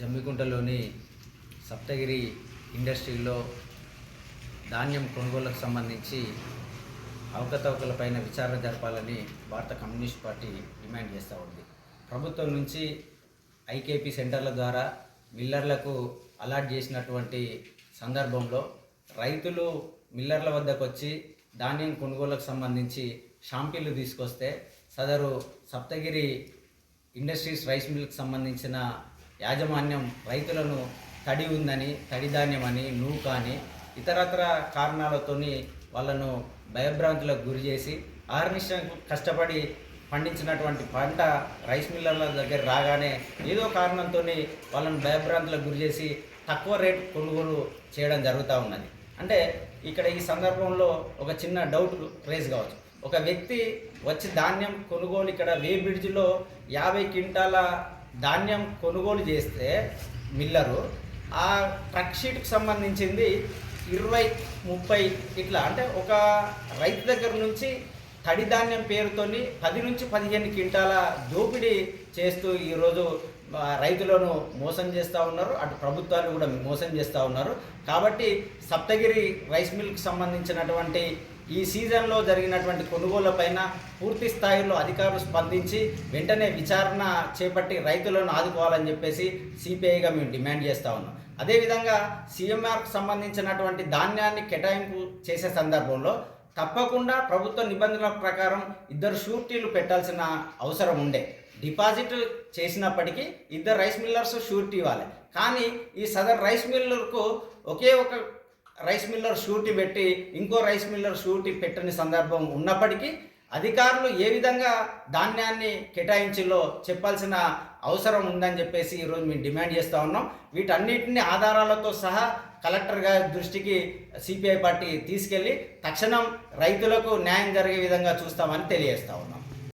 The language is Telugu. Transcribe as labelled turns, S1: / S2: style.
S1: జమ్మికుంటలోని సప్తగిరి ఇండస్ట్రీలో ధాన్యం కొనుగోలుకు సంబంధించి అవకతవకలపైన విచారణ జరపాలని భారత కమ్యూనిస్ట్ పార్టీ డిమాండ్ చేస్తూ ఉంది. ప్రభుత్వం నుంచి ఐకేపీ సెంటర్ల ద్వారా మిల్లర్లకు అలాట్ చేసినటువంటి సందర్భంలో రైతులు మిల్లర్ల వద్దకు వచ్చి ధాన్యం కొనుగోలుకు సంబంధించి షాంపిల్లు తీసుకొస్తే సదరు సప్తగిరి ఇండస్ట్రీస్ రైస్ మిల్కి సంబంధించిన యాజమాన్యం రైతులను తడి ఉందని తడిధాన్యం అని నూక అని ఇతరత్ర కారణాలతోని వాళ్ళను భయభ్రాంతులకు గురి చేసి ఆర్నిష్టం కష్టపడి పండించినటువంటి పంట రైస్ మిల్లర్ల దగ్గర రాగానే ఏదో కారణంతో వాళ్ళను భయభ్రాంతులకు గురి చేసి తక్కువ రేట్ కొనుగోలు చేయడం జరుగుతూ ఉన్నది. అంటే ఇక్కడ ఈ సందర్భంలో ఒక చిన్న డౌట్ రేజ్ కావచ్చు. ఒక వ్యక్తి వచ్చి ధాన్యం కొనుగోలు ఇక్కడ వే బ్రిడ్జ్లో యాభై క్వింటాల ధాన్యం కొనుగోలు చేస్తే మిల్లరు ఆ ట్రక్ షీట్కి సంబంధించింది ఇరవై ముప్పై ఇట్లా అంటే ఒక రైతు దగ్గర నుంచి తడి ధాన్యం పేరుతోని పది నుంచి పదిహేను క్వింటాల దోపిడీ చేస్తూ ఈరోజు రైతులను మోసం చేస్తూ ఉన్నారు. అటు ప్రభుత్వాలు కూడా మోసం చేస్తూ ఉన్నారు. కాబట్టి సప్తగిరి రైస్ మిల్కి సంబంధించినటువంటి ఈ సీజన్లో జరిగినటువంటి కొనుగోళ్ళపైన పూర్తి స్థాయిలో అధికారులు స్పందించి వెంటనే విచారణ చేపట్టి రైతులను ఆదుకోవాలని చెప్పేసి సిపిఐగా మేము డిమాండ్ చేస్తూ ఉన్నాం. అదేవిధంగా సీఎంఆర్కు సంబంధించినటువంటి ధాన్యాన్ని కేటాయింపు చేసే సందర్భంలో తప్పకుండా ప్రభుత్వ నిబంధనల ప్రకారం ఇద్దరు షూరిటీలు పెట్టాల్సిన అవసరం ఉండే. డిపాజిట్ చేసినప్పటికీ ఇద్దరు రైస్ మిల్లర్స్ షూరిటీ ఇవ్వాలి. కానీ ఈ సదర్ రైస్ మిల్లర్కు ఒకే ఒక రైస్ మిల్లర్ షూరిటీ పెట్టి ఇంకో రైస్ మిల్లర్ షూరిటీ పెట్టని సందర్భం ఉన్నప్పటికీ అధికారులు ఏ విధంగా ధాన్యాన్ని కేటాయించిలో చెప్పాల్సిన అవసరం ఉందని చెప్పేసి ఈరోజు మేము డిమాండ్ చేస్తూ ఉన్నాం. వీటన్నిటిని ఆధారాలతో సహా కలెక్టర్ గారి దృష్టికి సిపిఐ పార్టీ తీసుకెళ్ళి తక్షణం రైతులకు న్యాయం జరిగే విధంగా చూస్తామని తెలియజేస్తూ ఉన్నాం.